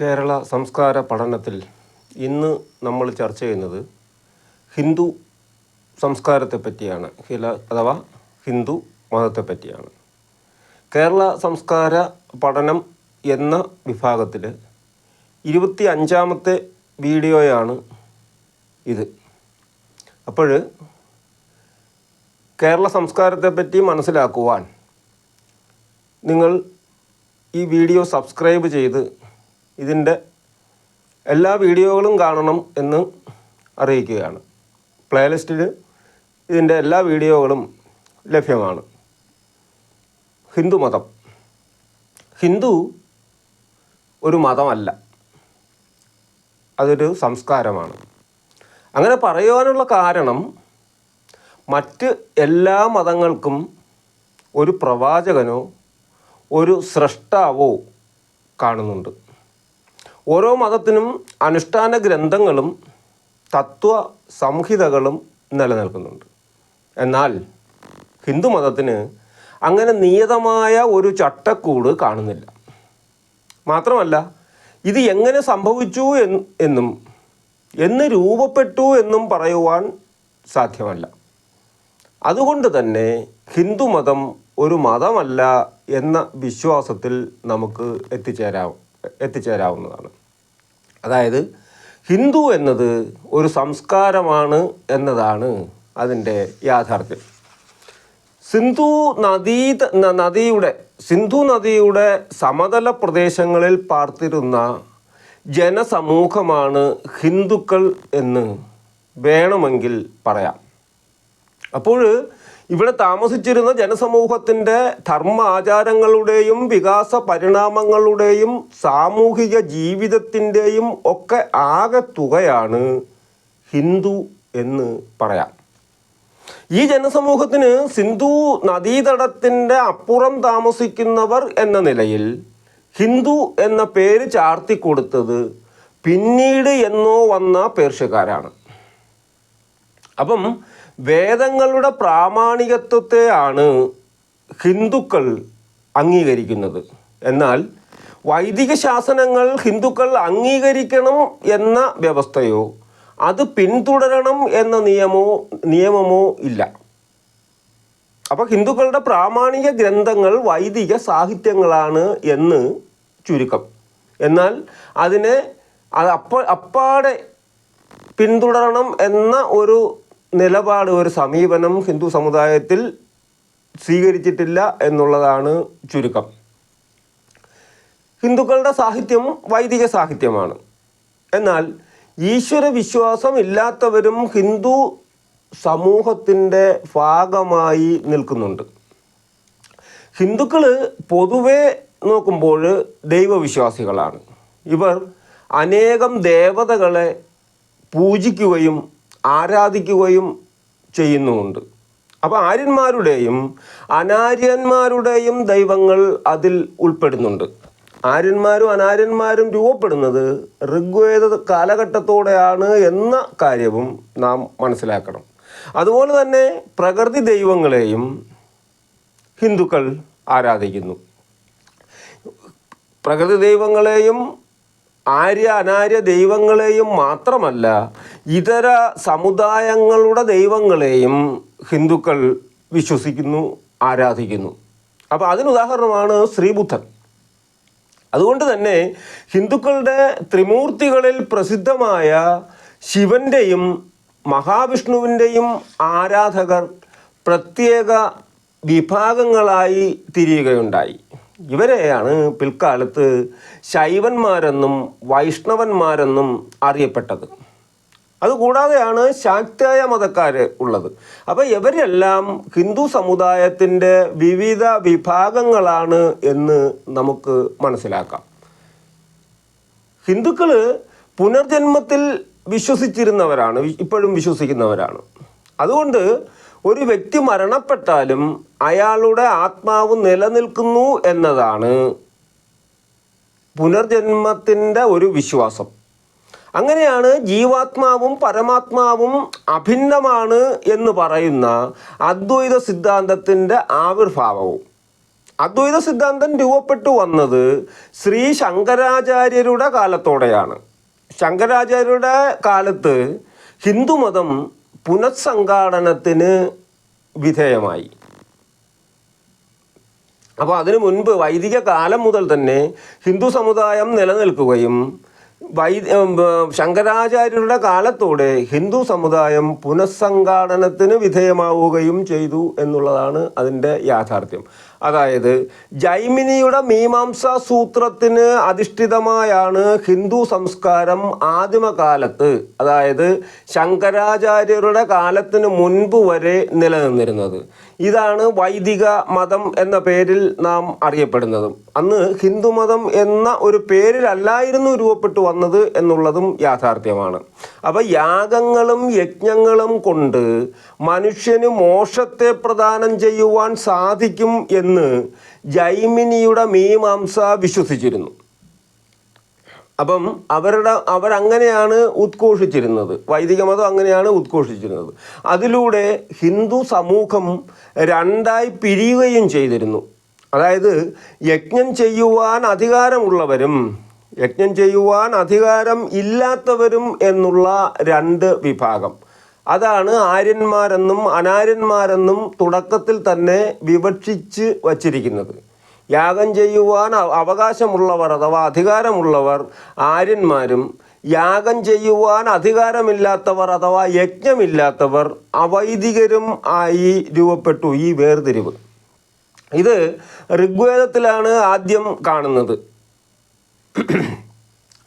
കേരള സംസ്കാര പഠനത്തിൽ ഇന്ന് നമ്മൾ ചർച്ച ചെയ്യുന്നത് ഹിന്ദു സംസ്കാരത്തെ പറ്റിയാണ്. അഥവാ ഹിന്ദു മതത്തെ പറ്റിയാണ്. കേരള സംസ്കാര പഠനം എന്ന വിഭാഗത്തിൽ ഇരുപത്തി അഞ്ചാമത്തെ വീഡിയോയാണ് ഇത്. അപ്പോൾ കേരള സംസ്കാരത്തെ പറ്റി മനസ്സിലാക്കുവാൻ നിങ്ങൾ ഈ വീഡിയോ സബ്സ്ക്രൈബ് ചെയ്ത് ഇതിന്റെ എല്ലാ വീഡിയോകളും കാണണം എന്ന് അറിയിക്കുകയാണ്. പ്ലേലിസ്റ്റിൽ ഇതിന്റെ എല്ലാ വീഡിയോകളും ലഭ്യമാണ്. ഹിന്ദു മതം. ഹിന്ദു ഒരു മതമല്ല. അതൊരു സംസ്കാരമാണ്. അങ്ങനെ പറയുവാനുള്ള കാരണം മറ്റ് എല്ലാ മതങ്ങൾക്കും ഒരു പ്രവാചകനോ ഒരു സ്രഷ്ടാവോ കാണുന്നുണ്ട്. ഓരോ മതത്തിനും അനുഷ്ഠാന ഗ്രന്ഥങ്ങളും തത്വ സംഹിതകളും നിലനിൽക്കുന്നുണ്ട്. എന്നാൽ ഹിന്ദു മതത്തിന് അങ്ങനെ നിയതമായ ഒരു ചട്ടക്കൂട് കാണുന്നില്ല. മാത്രമല്ല ഇത് എങ്ങനെ സംഭവിച്ചു എന്നും എന്ന് രൂപപ്പെട്ടു എന്നും പറയുവാൻ സാധ്യമല്ല. അതുകൊണ്ട് തന്നെ ഹിന്ദു മതം ഒരു മതമല്ല എന്ന വിശ്വാസത്തിൽ നമുക്ക് എത്തിച്ചേരാ എത്തിച്ചേരാവുന്നതാണ്. അതായത് ഹിന്ദു എന്നത് ഒരു സംസ്കാരമാണ് എന്നതാണ് അതിന്റെ യാഥാർത്ഥ്യം. സിന്ധു നദീ നദിയുടെ സിന്ധു നദിയുടെ സമതല പ്രദേശങ്ങളിൽ പാർത്തിരുന്ന ജനസമൂഹമാണ് ഹിന്ദുക്കൾ എന്ന് വേണമെങ്കിൽ പറയാം. അപ്പോൾ ഇവിടെ താമസിച്ചിരുന്ന ജനസമൂഹത്തിന്റെ ധർമ്മ ആചാരങ്ങളുടെയും വികാസ പരിണാമങ്ങളുടെയും സാമൂഹിക ജീവിതത്തിന്റെയും ഒക്കെ ആകെ തുകയാണ് ഹിന്ദു എന്ന് പറയാം. ഈ ജനസമൂഹത്തിന് സിന്ധു നദീതടത്തിന്റെ അപ്പുറം താമസിക്കുന്നവർ എന്ന നിലയിൽ ഹിന്ദു എന്ന പേര് ചാർത്തി കൊടുത്തത് പിന്നീട് എന്നോ വന്ന പേർഷ്യക്കാരാണ്. അപ്പം വേദങ്ങളുടെ പ്രാമാണികത്വത്തെയാണ് ഹിന്ദുക്കൾ അംഗീകരിക്കുന്നത്. എന്നാൽ വൈദിക ശാസനങ്ങൾ ഹിന്ദുക്കൾ അംഗീകരിക്കണം എന്ന വ്യവസ്ഥയോ അത് പിന്തുടരണം എന്ന നിയമോ നിയമമോ ഇല്ല. അപ്പോൾ ഹിന്ദുക്കളുടെ പ്രാമാണിക ഗ്രന്ഥങ്ങൾ വൈദിക സാഹിത്യങ്ങളാണ് എന്ന് ചുരുക്കം. എന്നാൽ അതിനെ അത് അപ്പ അപ്പാടെ പിന്തുടരണം എന്ന ഒരു നിലപാട് ഒരു സമീപനം ഹിന്ദു സമുദായത്തിൽ സ്വീകരിച്ചിട്ടില്ല എന്നുള്ളതാണ് ചുരുക്കം. ഹിന്ദുക്കളുടെ സാഹിത്യം വൈദിക സാഹിത്യമാണ്. എന്നാൽ ഈശ്വര വിശ്വാസം ഇല്ലാത്തവരും ഹിന്ദു സമൂഹത്തിന്റെ ഭാഗമായി നിൽക്കുന്നുണ്ട്. ഹിന്ദുക്കൾ പൊതുവെ നോക്കുമ്പോൾ ദൈവവിശ്വാസികളാണ്. ഇവർ അനേകം ദേവതകളെ പൂജിക്കുകയും ആരാധിക്കുകയും ചെയ്യുന്നുമുണ്ട്. അപ്പോൾ ആര്യന്മാരുടെയും അനാര്യന്മാരുടെയും ദൈവങ്ങൾ അതിൽ ഉൾപ്പെടുന്നുണ്ട്. ആര്യന്മാരും അനാര്യന്മാരും രൂപപ്പെടുന്നത് ഋഗ്വേദ കാലഘട്ടത്തോടെയാണ് എന്ന കാര്യവും നാം മനസ്സിലാക്കണം. അതുപോലെ തന്നെ പ്രകൃതി ദൈവങ്ങളെയും ഹിന്ദുക്കൾ ആരാധിക്കുന്നു. പ്രകൃതി ദൈവങ്ങളെയും ആര്യ അനാര്യ ദൈവങ്ങളെയും മാത്രമല്ല ഇതര സമുദായങ്ങളുടെ ദൈവങ്ങളെയും ഹിന്ദുക്കൾ വിശ്വസിക്കുന്നു ആരാധിക്കുന്നു. അപ്പോൾ അതിനുദാഹരണമാണ് ശ്രീബുദ്ധൻ. അതുകൊണ്ട് തന്നെ ഹിന്ദുക്കളുടെ ത്രിമൂർത്തികളിൽ പ്രസിദ്ധമായ ശിവന്റെയും മഹാവിഷ്ണുവിന്റെയും ആരാധകർ പ്രത്യേക വിഭാഗങ്ങളായി തിരിയുകയുണ്ടായി. ഇവരെയാണ് പിൽക്കാലത്ത് ശൈവന്മാരെന്നും വൈഷ്ണവന്മാരെന്നും അറിയപ്പെട്ടത്. അതുകൂടാതെയാണ് ശാക്തേയ മതക്കാർ ഉള്ളത്. അപ്പോൾ ഇവരെല്ലാം ഹിന്ദു സമുദായത്തിന്റെ വിവിധ വിഭാഗങ്ങളാണ് എന്ന് നമുക്ക് മനസ്സിലാക്കാം. ഹിന്ദുക്കൾ പുനർജന്മത്തിൽ വിശ്വസിച്ചിരുന്നവരാണ് ഇപ്പോഴും വിശ്വസിക്കുന്നവരാണ്. അതുകൊണ്ട് ഒരു വ്യക്തി മരണപ്പെട്ടാലും അയാളുടെ ആത്മാവ് നിലനിൽക്കുന്നു എന്നതാണ് പുനർജന്മത്തിന്റെ ഒരു വിശ്വാസം. അങ്ങനെയാണ് ജീവാത്മാവും പരമാത്മാവും അഭിന്നമാണ് എന്ന് പറയുന്ന അദ്വൈത സിദ്ധാന്തത്തിന്റെ ആവിർഭാവവും. അദ്വൈത സിദ്ധാന്തം രൂപപ്പെട്ടു വന്നത് ശ്രീ ശങ്കരാചാര്യരുടെ കാലത്തോടെയാണ്. ശങ്കരാചാര്യരുടെ കാലത്ത് ഹിന്ദുമതം പുനഃസംഘാടനത്തിന് വിധേയമായി. അപ്പോൾ അതിനു മുൻപ് വൈദിക കാലം മുതൽ തന്നെ ഹിന്ദു സമുദായം നിലനിൽക്കുകയും വൈ ശങ്കരാചാര്യരുടെ കാലത്തോടെ ഹിന്ദു സമുദായം പുനഃസംഘാടനത്തിന് വിധേയമാവുകയും ചെയ്തു എന്നുള്ളതാണ് അതിന്റെ യാഥാർത്ഥ്യം. അതായത് ജൈമിനിയുടെ മീമാംസ സൂത്രത്തിന് അധിഷ്ഠിതമായാണ് ഹിന്ദു സംസ്കാരം ആദിമകാലത്ത് അതായത് ശങ്കരാചാര്യരുടെ കാലത്തിന് മുൻപ് വരെ നിലനിന്നിരുന്നത്. ഇതാണ് വൈദിക മതം എന്ന പേരിൽ നാം അറിയപ്പെടുന്നത്. അന്ന് ഹിന്ദുമതം എന്ന ഒരു പേരിലല്ലായിരുന്നു രൂപപ്പെട്ടു വന്നത് എന്നുള്ളതും യാഥാർത്ഥ്യമാണ്. അപ്പോൾ യാഗങ്ങളും യജ്ഞങ്ങളും കൊണ്ട് മനുഷ്യന് മോക്ഷത്തെ പ്രദാനം ചെയ്യുവാൻ സാധിക്കും എന്ന് ജൈമിനിയുടെ മീമാംസ വിശ്വസിച്ചിരുന്നു. അപ്പം അവരുടെ അവരങ്ങനെയാണ് ഉദ്ഘോഷിച്ചിരുന്നത്. വൈദിക മതം അങ്ങനെയാണ് ഉദ്ഘോഷിച്ചിരുന്നത്. അതിലൂടെ ഹിന്ദു സമൂഹം രണ്ടായി പിരിയുകയും ചെയ്തിരുന്നു. അതായത് യജ്ഞം ചെയ്യുവാൻ അധികാരമുള്ളവരും യജ്ഞം ചെയ്യുവാൻ അധികാരം ഇല്ലാത്തവരും എന്നുള്ള രണ്ട് വിഭാഗം. അതാണ് ആര്യന്മാരെന്നും അനാര്യന്മാരെന്നും തുടക്കത്തിൽ തന്നെ വിവക്ഷിച്ച് വച്ചിരിക്കുന്നത്. യാഗം ചെയ്യുവാൻ അവ- അവകാശമുള്ളവർ അഥവാ അധികാരമുള്ളവർ ആര്യന്മാരും യാഗം ചെയ്യുവാൻ അധികാരമില്ലാത്തവർ അഥവാ യജ്ഞമില്ലാത്തവർ അവൈദികരും ആയി രൂപപ്പെട്ടു ഈ വേർതിരിവ്. ഇത് ഋഗ്വേദത്തിലാണ് ആദ്യം കാണുന്നത്.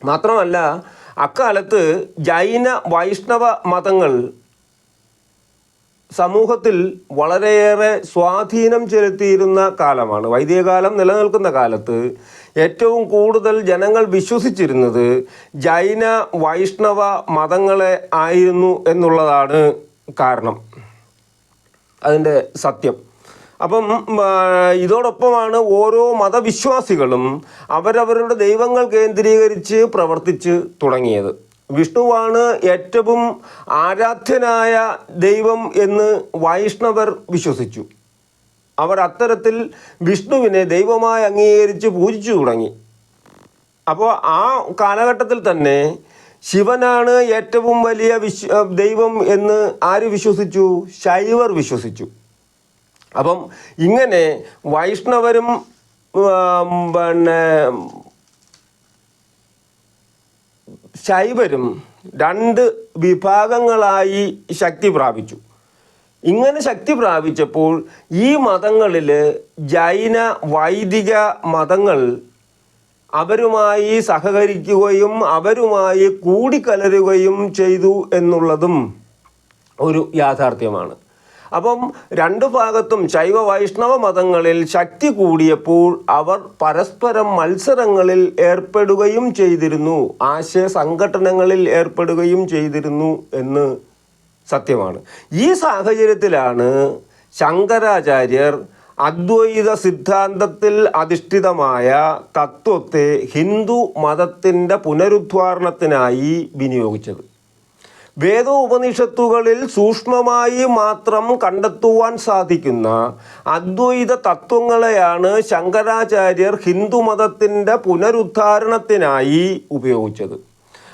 മാത്രമല്ല അക്കാലത്ത് ജൈന വൈഷ്ണവ മതങ്ങൾ സമൂഹത്തിൽ വളരെയേറെ സ്വാധീനം ചെലുത്തിയിരുന്ന കാലമാണ്. വൈദികകാലം നിലനിൽക്കുന്ന കാലത്ത് ഏറ്റവും കൂടുതൽ ജനങ്ങൾ വിശ്വസിച്ചിരുന്നത് ജൈന വൈഷ്ണവ മതങ്ങളെ ആയിരുന്നു എന്നുള്ളതാണ് കാരണം. അതിന്റെ സത്യം. അപ്പം ഇതോടൊപ്പമാണ് ഓരോ മതവിശ്വാസികളും അവരവരുടെ ദൈവങ്ങൾ കേന്ദ്രീകരിച്ച് പ്രവർത്തിച്ച് തുടങ്ങിയത്. വിഷ്ണുവാണ് ഏറ്റവും ആരാധ്യനായ ദൈവം എന്ന് വൈഷ്ണവർ വിശ്വസിച്ചു. അവർ അത്തരത്തിൽ വിഷ്ണുവിനെ ദൈവമായി അംഗീകരിച്ച് പൂജിച്ചു തുടങ്ങി. അപ്പോൾ ആ കാലഘട്ടത്തിൽ തന്നെ ശിവനാണ് ഏറ്റവും വലിയ വിശ്വ ദൈവം എന്ന് ആര് വിശ്വസിച്ചു? ശൈവർ വിശ്വസിച്ചു. അപ്പം ഇങ്ങനെ വൈഷ്ണവരും പിന്നെ ശൈവരും രണ്ട് വിഭാഗങ്ങളായി ശക്തി പ്രാപിച്ചു. ഇങ്ങനെ ശക്തി പ്രാപിച്ചപ്പോൾ ഈ മതങ്ങളിൽ ജൈന വൈദിക മതങ്ങൾ അവരുമായി സഹകരിക്കുകയും അവരുമായി കൂടിക്കലരുകയും ചെയ്തു എന്നുള്ളതും ഒരു യാഥാർത്ഥ്യമാണ്. അപ്പം രണ്ടു ഭാഗത്തും ശൈവ വൈഷ്ണവ മതങ്ങളിൽ ശക്തി കൂടിയപ്പോൾ അവർ പരസ്പരം മത്സരങ്ങളിൽ ഏർപ്പെടുകയും ചെയ്തിരുന്നു. ആശയ സംഘടനകളിൽ ഏർപ്പെടുകയും ചെയ്തിരുന്നു എന്ന് സത്യമാണ്. ഈ സാഹചര്യത്തിലാണ് ശങ്കരാചാര്യർ അദ്വൈത സിദ്ധാന്തത്തിൽ അധിഷ്ഠിതമായ തത്വത്തെ ഹിന്ദു മതത്തിന്റെ പുനരുദ്ധാരണത്തിനായി വിനിയോഗിച്ചത്. വേദോപനിഷത്തുകളിൽ സൂക്ഷ്മമായി മാത്രം കണ്ടെത്തുവാൻ സാധിക്കുന്ന അദ്വൈത തത്വങ്ങളെയാണ് ശങ്കരാചാര്യർ ഹിന്ദുമതത്തിന്റെ പുനരുദ്ധാരണത്തിനായി ഉപയോഗിച്ചത്.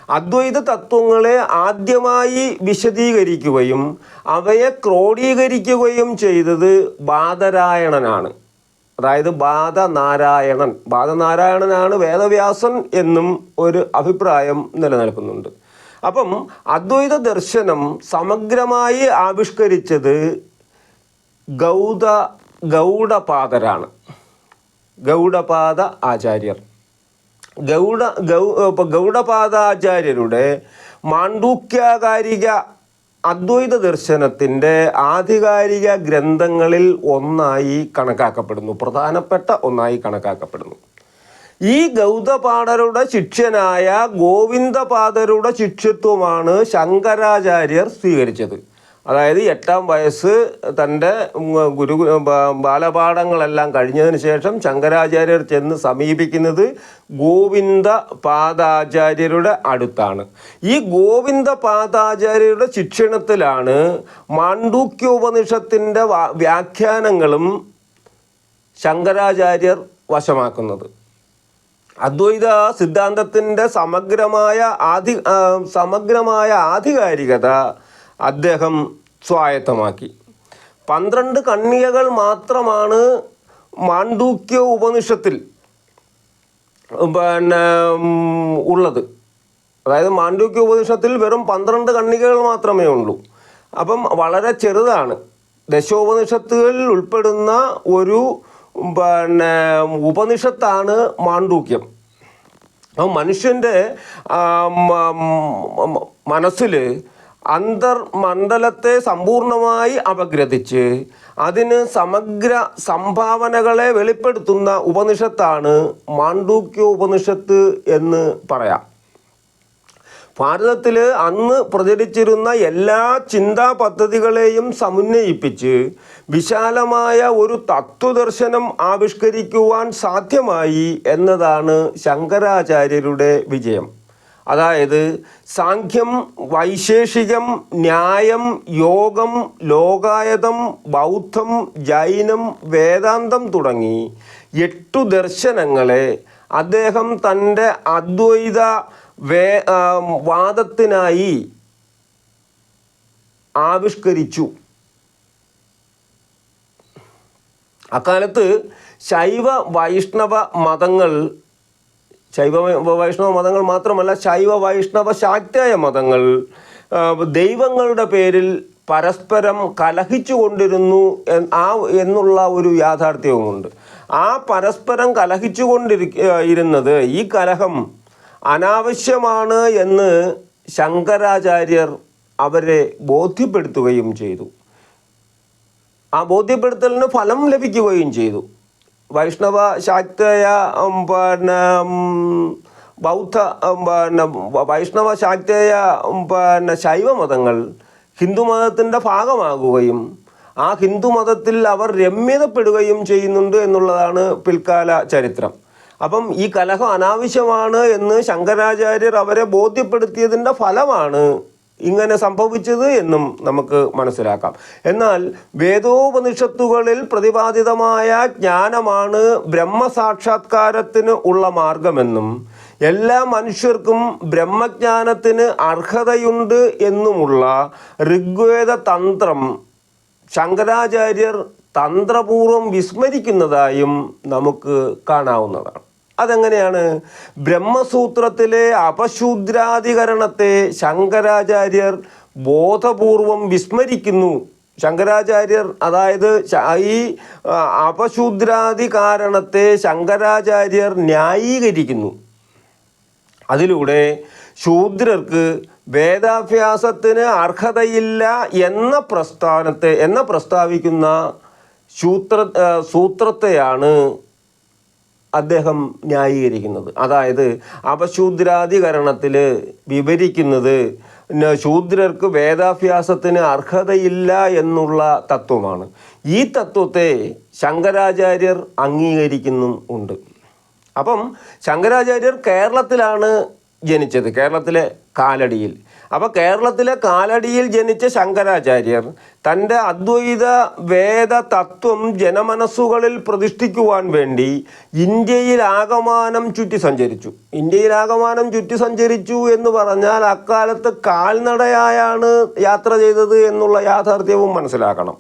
അദ്വൈത തത്വങ്ങളെ ആദ്യമായി വിശദീകരിക്കുകയും അവയെ ക്രോഡീകരിക്കുകയും ചെയ്തത് ബാദരായണനാണ്. അതായത് ബാധനാരായണൻ ബാധനാരായണനാണ് വേദവ്യാസൻ എന്നും ഒരു അഭിപ്രായം നിലനിൽക്കുന്നുണ്ട്. അപ്പം അദ്വൈത ദർശനം സമഗ്രമായി ആവിഷ്കരിച്ചത് ഗൗത ഗൗഡപാദരാണ്. ഗൗഡപാദ ആചാര്യർ. ഗൗഡ ഗൗ ഗൗഡപാദാചാര്യരുടെ മാണ്ഡൂക്യാകാരിക അദ്വൈത ദർശനത്തിന്റെ ആധികാരിക ഗ്രന്ഥങ്ങളിൽ ഒന്നായി കണക്കാക്കപ്പെടുന്നു. പ്രധാനപ്പെട്ട ഒന്നായി കണക്കാക്കപ്പെടുന്നു. ഈ ഗൗതപാദരുടെ ശിഷ്യനായ ഗോവിന്ദപാദരുടെ ശിഷ്യത്വമാണ് ശങ്കരാചാര്യർ സ്വീകരിച്ചത്. അതായത് എട്ടാം വയസ്സ് തന്റെ ഗുരു ബാലപാഠങ്ങളെല്ലാം കഴിഞ്ഞതിന് ശേഷം ശങ്കരാചാര്യർ ചെന്ന് സമീപിക്കുന്നത് ഗോവിന്ദ പാദാചാര്യരുടെ അടുത്താണ്. ഈ ഗോവിന്ദ പാദാചാര്യരുടെ ശിക്ഷണത്തിലാണ് മാണ്ഡൂക്യോപനിഷത്തിന്റെ വ്യാഖ്യാനങ്ങളും ശങ്കരാചാര്യർ വശമാക്കുന്നത്. അദ്വൈത സിദ്ധാന്തത്തിന്റെ സമഗ്രമായ ആധി സമഗ്രമായ ആധികാരികത അദ്ദേഹം സ്വായത്തമാക്കി. പന്ത്രണ്ട് കണ്ണികകൾ മാത്രമാണ് മാണ്ഡൂക്യ ഉപനിഷത്തിൽ പിന്നെ ഉള്ളത്. അതായത് മാണ്ഡൂക്യ ഉപനിഷത്തിൽ വെറും പന്ത്രണ്ട് കണ്ണികകൾ മാത്രമേ ഉള്ളൂ. അപ്പം വളരെ ചെറുതാണ്. ദശോപനിഷത്തുകളിൽ ഉൾപ്പെടുന്ന ഒരു പിന്നെ ഉപനിഷത്താണ് മാണ്ഡൂക്യം. അപ്പം മനുഷ്യന്റെ മനസ്സിൽ അന്തർമണ്ഡലത്തെ സമ്പൂർണമായി അപഗ്രഥിച്ച് അതിന് സമഗ്ര സംഭാവനകളെ വെളിപ്പെടുത്തുന്ന ഉപനിഷത്താണ് മാണ്ഡൂക്യ ഉപനിഷത്ത് എന്ന് പറയാം. ഭാരതത്തിൽ അന്ന് പ്രചരിച്ചിരുന്ന എല്ലാ ചിന്താ പദ്ധതികളെയും സമന്വയിപ്പിച്ച് വിശാലമായ ഒരു തത്വദർശനം ആവിഷ്കരിക്കുവാൻ സാധ്യമായി എന്നതാണ് ശങ്കരാചാര്യരുടെ വിജയം. അതായത് സാഖ്യം വൈശേഷികം ന്യായം യോഗം ലോകായതം ബൗദ്ധം ജൈനം വേദാന്തം തുടങ്ങി എട്ടു ദർശനങ്ങളെ അദ്ദേഹം തന്റെ അദ്വൈത വേ വാദത്തിനായി ആവിഷ്കരിച്ചു. അക്കാലത്ത് ശൈവ വൈഷ്ണവ മതങ്ങൾ ശൈവ വൈഷ്ണവ മതങ്ങൾ മാത്രമല്ല ശൈവ വൈഷ്ണവ ശാക്തേയ മതങ്ങൾ ദൈവങ്ങളുടെ പേരിൽ പരസ്പരം കലഹിച്ചു കൊണ്ടിരുന്നു ആ എന്നുള്ള ഒരു യാഥാർത്ഥ്യവുമുണ്ട്. ആ പരസ്പരം കലഹിച്ചു കൊണ്ടിരിക്ക ഇരുന്നത് ഈ കലഹം അനാവശ്യമാണ് എന്ന് ശങ്കരാചാര്യർ അവരെ ബോധ്യപ്പെടുത്തുകയും ചെയ്തു. ആ ബോധ്യപ്പെടുത്തലിന് ഫലം ലഭിക്കുകയും ചെയ്തു. വൈഷ്ണവ ശാക്തയ പിന്നെ ബൗദ്ധ പിന്നെ വൈഷ്ണവ ശാക്തേയ പിന്നെ ശൈവമതങ്ങൾ ഹിന്ദുമതത്തിന്റെ ഭാഗമാകുകയും ആ ഹിന്ദുമതത്തിൽ അവർ രമ്യതപ്പെടുകയും ചെയ്യുന്നുണ്ട് എന്നുള്ളതാണ് പിൽക്കാല ചരിത്രം. അപ്പം ഈ കലഹം അനാവശ്യമാണ് എന്ന് ശങ്കരാചാര്യർ അവരെ ബോധ്യപ്പെടുത്തിയതിന്റെ ഫലമാണ് ഇങ്ങനെ സംഭവിച്ചത് എന്നും നമുക്ക് മനസ്സിലാക്കാം. എന്നാൽ വേദോപനിഷത്തുകളിൽ പ്രതിപാദിതമായ ജ്ഞാനമാണ് ബ്രഹ്മസാക്ഷാത്കാരത്തിന് ഉള്ള മാർഗമെന്നും എല്ലാ മനുഷ്യർക്കും ബ്രഹ്മജ്ഞാനത്തിന് അർഹതയുണ്ട് എന്നുമുള്ള ഋഗ്വേദ തന്ത്രം ശങ്കരാചാര്യർ തന്ത്രപൂർവം വിസ്മരിക്കുന്നതായും നമുക്ക് കാണാവുന്നതാണ്. അതെങ്ങനെയാണ്? ബ്രഹ്മസൂത്രത്തിലെ അപശൂദ്രാധികരണത്തെ ശങ്കരാചാര്യർ ബോധപൂർവം വിസ്മരിക്കുന്നു. ശങ്കരാചാര്യർ അതായത് ഈ അപശൂദ്രാദി കാരണത്തെ ശങ്കരാചാര്യർ ന്യായീകരിക്കുന്നു. അതിലൂടെ ശൂദ്രർക്ക് വേദാഭ്യാസത്തിന് അർഹതയില്ല എന്ന പ്രസ്ഥാനത്തെ എന്ന പ്രസ്താവിക്കുന്ന സൂത്ര സൂത്രത്തെയാണ് അദ്ദേഹം ന്യായീകരിക്കുന്നത്. അതായത് അപശൂദ്രാധികരണത്തിൽ വിവരിക്കുന്നത് ശൂദ്രർക്ക് വേദാഭ്യാസത്തിന് അർഹതയില്ല എന്നുള്ള തത്വമാണ്. ഈ തത്വത്തെ ശങ്കരാചാര്യർ അംഗീകരിക്കുന്നും ഉണ്ട്. അപ്പം ശങ്കരാചാര്യർ കേരളത്തിലാണ് ജനിച്ചത് കേരളത്തിലെ കാലടിയിൽ. അപ്പോൾ കേരളത്തിലെ കാലടിയിൽ ജനിച്ച ശങ്കരാചാര്യർ തന്റെ അദ്വൈത വേദ തത്വം ജനമനസ്സുകളിൽ പ്രതിഷ്ഠിക്കുവാൻ വേണ്ടി ഇന്ത്യയിൽ ആകമാനം ചുറ്റി സഞ്ചരിച്ചു. ഇന്ത്യയിൽ ആകമാനം ചുറ്റി സഞ്ചരിച്ചു എന്ന് പറഞ്ഞാൽ അക്കാലത്ത് കാൽനടയായാണ് യാത്ര ചെയ്തത് എന്നുള്ള യാഥാർത്ഥ്യവും മനസ്സിലാക്കണം.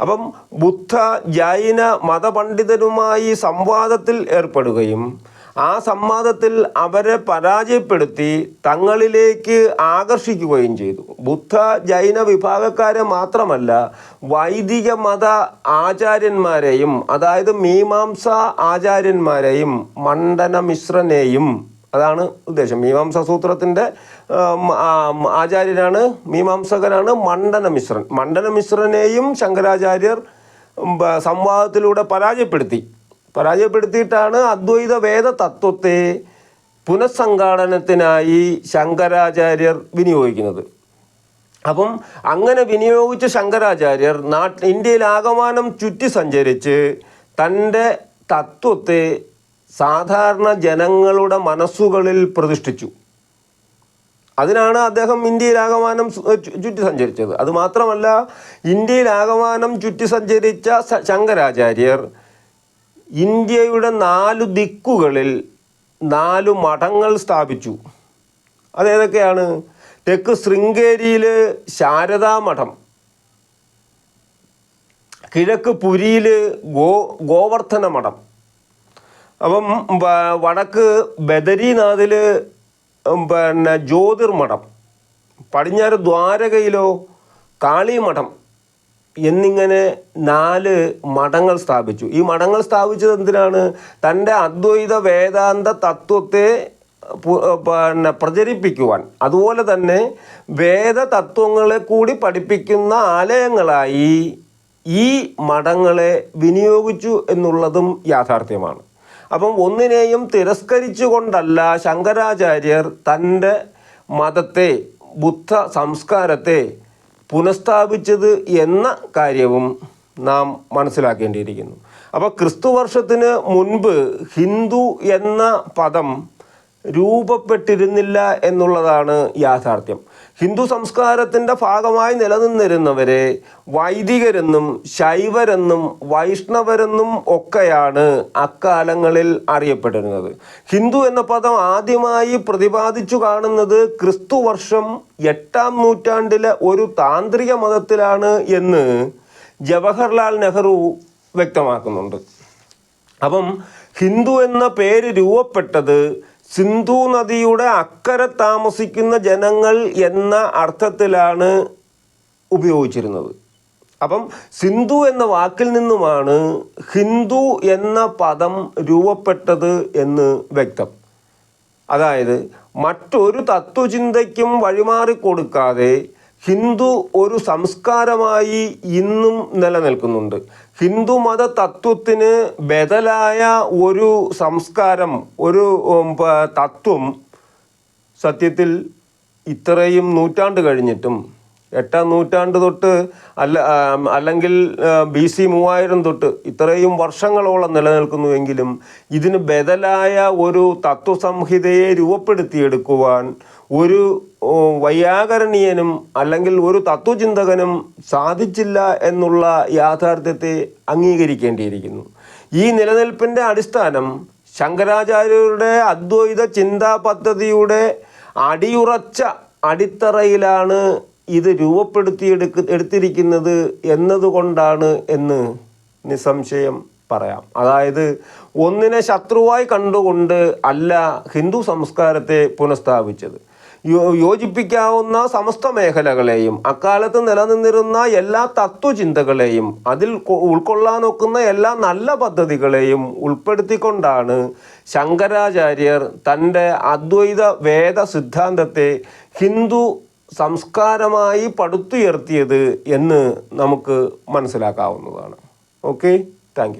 അപ്പം ബുദ്ധ ജൈന മതപണ്ഡിതരുമായി സംവാദത്തിൽ ഏർപ്പെടുകയും ആ സംവാദത്തിൽ അവരെ പരാജയപ്പെടുത്തി തങ്ങളിലേക്ക് ആകർഷിക്കുകയും ചെയ്തു. ബുദ്ധ ജൈന വിഭാഗക്കാരെ മാത്രമല്ല വൈദിക മത ആചാര്യന്മാരെയും അതായത് മീമാംസ ആചാര്യന്മാരെയും മണ്ഡന മിശ്രനെയും അതാണ് ഉദ്ദേശം. മീമാംസ സൂത്രത്തിന്റെ ആചാര്യനാണ് മീമാംസകനാണ് മണ്ഡന മിശ്രൻ. മണ്ഡന മിശ്രനെയും ശങ്കരാചാര്യർ സംവാദത്തിലൂടെ പരാജയപ്പെടുത്തി. പരാജയപ്പെടുത്തിയിട്ടാണ് അദ്വൈത വേദ തത്വത്തെ പുനഃസംഘാടനത്തിനായി ശങ്കരാചാര്യർ വിനിയോഗിക്കുന്നത്. അപ്പം അങ്ങനെ വിനിയോഗിച്ച ശങ്കരാചാര്യർ നാട്ട് ഇന്ത്യയിൽ ആകമാനം ചുറ്റി സഞ്ചരിച്ച് തന്റെ തത്വത്തെ സാധാരണ ജനങ്ങളുടെ മനസ്സുകളിൽ പ്രതിഷ്ഠിച്ചു. അതിനാണ് അദ്ദേഹം ഇന്ത്യയിൽ ആകമാനം ചുറ്റി സഞ്ചരിച്ചത്. അതുമാത്രമല്ല ഇന്ത്യയിൽ ആകമാനം ചുറ്റി സഞ്ചരിച്ച ശങ്കരാചാര്യർ ഇന്ത്യയുടെ നാലു ദിക്കുകളിൽ നാലു മഠങ്ങൾ സ്ഥാപിച്ചു. അതേതൊക്കെയാണ്? തെക്ക് ശൃംഗേരിയിൽ ശാരദാ മഠം. കിഴക്ക് പുരിയിൽ ഗോ ഗോവർദ്ധന മഠം. അപ്പം വടക്ക് ബദരീനാഥിൽ പിന്നെ ജ്യോതിർമഠം. പടിഞ്ഞാറ് ദ്വാരകയിലോ കാളിമഠം. എന്നിങ്ങനെ നാല് മഠങ്ങൾ സ്ഥാപിച്ചു. ഈ മഠങ്ങൾ സ്ഥാപിച്ചത് എന്തിനാണ്? തന്റെ അദ്വൈത വേദാന്ത തത്വത്തെ പിന്നെ പ്രചരിപ്പിക്കുവാൻ. അതുപോലെ തന്നെ വേദ തത്വങ്ങളെ കൂടി പഠിപ്പിക്കുന്ന ആലയങ്ങളായി ഈ മഠങ്ങളെ വിനിയോഗിച്ചു എന്നുള്ളതും യാഥാർത്ഥ്യമാണ്. അപ്പം ഒന്നിനെയും തിരസ്കരിച്ചുകൊണ്ടല്ല ശങ്കരാചാര്യർ തന്റെ മതത്തെ ബുദ്ധ സംസ്കാരത്തെ പുനഃസ്ഥാപിച്ചത് എന്ന കാര്യവും നാം മനസ്സിലാക്കേണ്ടിയിരിക്കുന്നു. അപ്പോൾ ക്രിസ്തുവർഷത്തിന് മുൻപ് ഹിന്ദു എന്ന പദം രൂപപ്പെട്ടിരുന്നില്ല എന്നുള്ളതാണ് യാഥാർത്ഥ്യം. ഹിന്ദു സംസ്കാരത്തിന്റെ ഭാഗമായി നിലനിന്നിരുന്നവരെ വൈദികരെന്നും ശൈവരെന്നും വൈഷ്ണവരെന്നും ഒക്കെയാണ് അക്കാലങ്ങളിൽ അറിയപ്പെട്ടിരുന്നത്. ഹിന്ദു എന്ന പദം ആദ്യമായി പ്രതിപാദിച്ചു കാണുന്നത് ക്രിസ്തു വർഷം എട്ടാം നൂറ്റാണ്ടിലെ ഒരു താന്ത്രിക മതത്തിലാണ് എന്ന് ജവഹർലാൽ നെഹ്റു വ്യക്തമാക്കുന്നുണ്ട്. അപ്പം ഹിന്ദു എന്ന പേര് രൂപപ്പെട്ടത് സിന്ധു നദിയുടെ അക്കരെ താമസിക്കുന്ന ജനങ്ങൾ എന്ന അർത്ഥത്തിലാണ് ഉപയോഗിച്ചിരുന്നത്. അപ്പം സിന്ധു എന്ന വാക്കിൽ നിന്നുമാണ് ഹിന്ദു എന്ന പദം രൂപപ്പെട്ടത് എന്ന് വ്യക്തം. അതായത് മറ്റൊരു തത്വചിന്തയ്ക്കും വഴിമാറി കൊടുക്കാതെ ഹിന്ദു ഒരു സംസ്കാരമായി ഇന്നും നിലനിൽക്കുന്നുണ്ട്. ഹിന്ദു മത തത്വത്തിന് ബദലായ ഒരു സംസ്കാരം ഒരു തത്വം സത്യത്തിൽ ഇത്രയും നൂറ്റാണ്ട് കഴിഞ്ഞിട്ടും എട്ടാം നൂറ്റാണ്ട് തൊട്ട് അല്ല അല്ലെങ്കിൽ ബി സി മൂവായിരം തൊട്ട് ഇത്രയും വർഷങ്ങളോളം നിലനിൽക്കുന്നുവെങ്കിലും ഇതിന് ബദലായ ഒരു തത്വസംഹിതയെ രൂപപ്പെടുത്തിയെടുക്കുവാൻ ഒരു വൈയാകരണീയനും അല്ലെങ്കിൽ ഒരു തത്വചിന്തകനും സാധിച്ചില്ല എന്നുള്ള യാഥാർത്ഥ്യത്തെ അംഗീകരിക്കേണ്ടിയിരിക്കുന്നു. ഈ നിലനിൽപ്പിന്റെ അടിസ്ഥാനം ശങ്കരാചാര്യരുടെ അദ്വൈത ചിന്താ പദ്ധതിയുടെ അടിയുറച്ച അടിത്തറയിലാണ് ഇത് രൂപപ്പെടുത്തിയെടുക്ക എടുത്തിരിക്കുന്നത് എന്നതുകൊണ്ടാണ് എന്ന് നിസ്സംശയം പറയാം. അതായത് ഒന്നിനെ ശത്രുവായി കണ്ടുകൊണ്ട് അല്ല ഹിന്ദു സംസ്കാരത്തെ പുനഃസ്ഥാപിച്ചത്. യോജിപ്പിക്കാവുന്ന സമസ്ത മേഖലകളെയും അക്കാലത്ത് നിലനിന്നിരുന്ന എല്ലാ തത്വചിന്തകളെയും അതിൽ ഉൾക്കൊള്ളാൻ നോക്കുന്ന എല്ലാ നല്ല പദ്ധതികളെയും ഉൾപ്പെടുത്തിക്കൊണ്ടാണ് ശങ്കരാചാര്യർ തന്റെ അദ്വൈത വേദ സിദ്ധാന്തത്തെ ഹിന്ദു സംസ്കാരമായി പടുത്തുയർത്തിയത് എന്ന് നമുക്ക് മനസ്സിലാക്കാവുന്നതാണ്. Okay thank